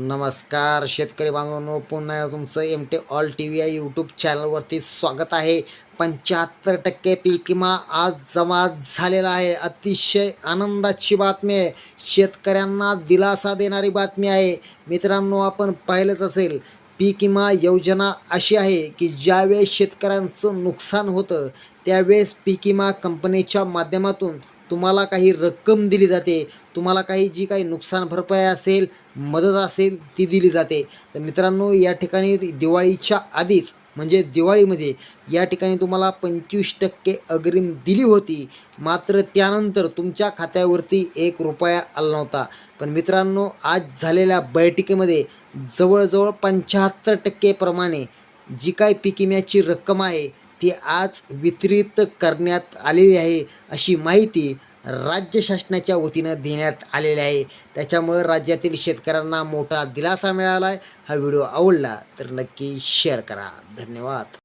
नमस्कार शेतकरी बांधवांनो पुन्हा तुमचं M T all T V या यूट्यूब चॅनलवरती स्वागत आहे. पंच्याहत्तर टक्के पीक विमा आज जमा झालेला आहे. अतिशय आनंदाची बातमी आहे. शेतकऱ्यांना दिलासा देणारी बातमी आहे. मित्रांनो आपण पाहिलंच असेल पीक विमा योजना अशी आहे की ज्यावेळेस शेतकऱ्यांचं नुकसान होतं त्यावेळेस पीक विमा कंपनीच्या माध्यमातून तुम्हाला काही रक्कम दिली जाते. तुम्हाला काही जी काही नुकसान भरपाई असेल मदत असेल ती दिली जाते. तर मित्रांनो या ठिकाणी दिवाळीच्या आधीच म्हणजे दिवाळीमध्ये या ठिकाणी तुम्हाला पंचवीस टक्के अग्रिम दिली होती. मात्र त्यानंतर तुमच्या खात्यावरती एक रुपया आला नव्हता. पण मित्रांनो आज झालेल्या बैठकीमध्ये जवळजवळ पंच्याहत्तर टक्केप्रमाणे जी काय पीक विम्याची रक्कम आहे ती आज वितरित करण्यात आलेली आहे अशी माहिती राज्य शासनाच्या वतीनं देण्यात आलेले आहे. त्याच्यामुळं राज्यातील शेतकऱ्यांना मोठा दिलासा मिळाला आहे हा व्हिडिओ आवडला तर नक्की शेअर करा. धन्यवाद.